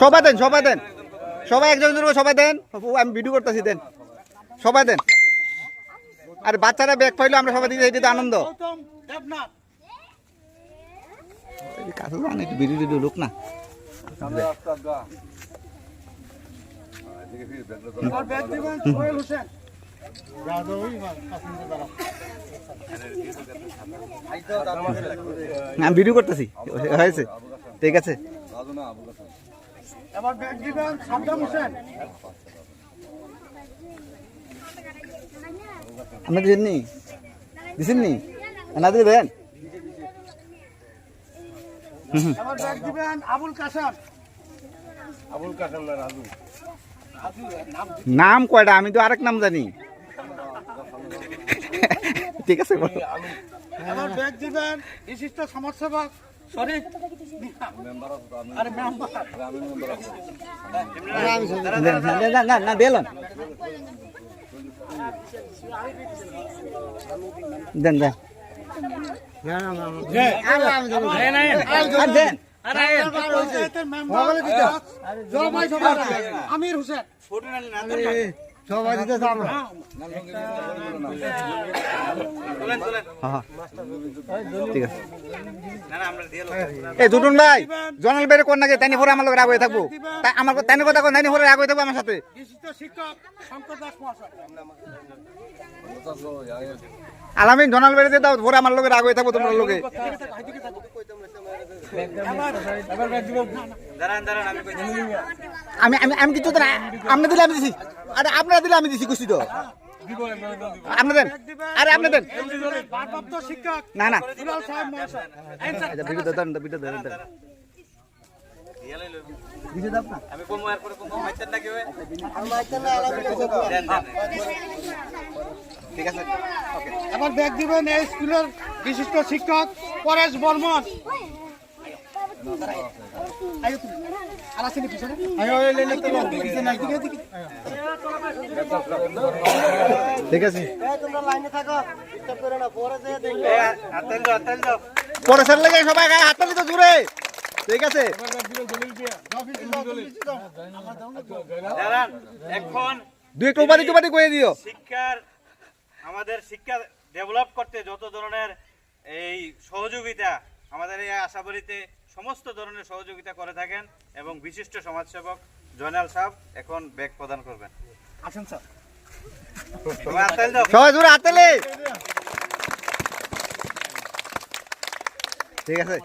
সবাই দেন। সবাই দেন সবাই একজন সবাই দেন। আমি ভিডিও করতেছি দেন। সবাই দেন। আর বাচ্চারা ব্যাগ পাইলো আমরা সবাই দিতে এটা আনন্দ। কাছে অনেক লোক না। সোহেল হোসেন। আমি ভিডিও করতেছি হয়েছে। ঠিক আছে? এবার ব্যাগ দিবেন আপনি দিছেন নি না দিয়ে দেন এবার ব্যাগ দিবেন আবুল কাসাম নাম কয়টা? আমি তো আরেক নাম জানি। ঠিক আছে। এবার ব্যাগ দিবেন বিশিষ্ট সমাজসেবক। শরীফ আরে মেম্বার না, না, না, না, না দিলাম দেন দেন দেন পঞ্চায়েতের মেম্বার জলবায়ু সভার আমির হোসেন হ্যাঁ, হ্যাঁ। ঠিক আছে। এই দুটুন ভাই জনাল বেড়ে কোন নাকি তাইনি পরে আমার লোক রাগ হয়ে থাকব। তাই আমার তাইনি কথা কোন তাইনি পরে রাগ হয়ে থাকব আমার সাথে। আলামিন জনাল বেড়ে দাও পরে আমার লোকে রাগ হয়ে থাকব তোমার লোকে আমি আমি আমি কিছু না আপনি দিলে আমি দিছি। আরে আপনারা দিলে আমি দিছি খুশি তো। আপনি দেন আরে আপনি দেন না না দুলাল সাহেব মহাশয় আচ্ছা ভিডিও দেন ভিডিও দেন দেন আমি কমু আর পরে কমু মাইতেন নাকি ওই ঠিক আছে এবার ব্যাগ দিবেন এই স্কুলের বিশিষ্ট শিক্ষক পরেশ বর্মন আর আসেনি পিছনে? ঠিক আছে আতেল দাও আতেল দাও পরে স্যার লেগে সবাই গায়ে তো জুড়ে। ঠিক আছে। এখন দুই দিও। শিক্ষার আমাদের শিক্ষা ডেভেলপ করতে যত ধরনের এই সহযোগিতা আমাদের এই আশাবাড়িতে সমস্ত ধরনের সহযোগিতা করে থাকেন এবং বিশিষ্ট সমাজসেবক জয়নাল সাহেব এখন ব্যাগ প্রদান করবেন। আসেন স্যার। সবাই ঠিক আছে।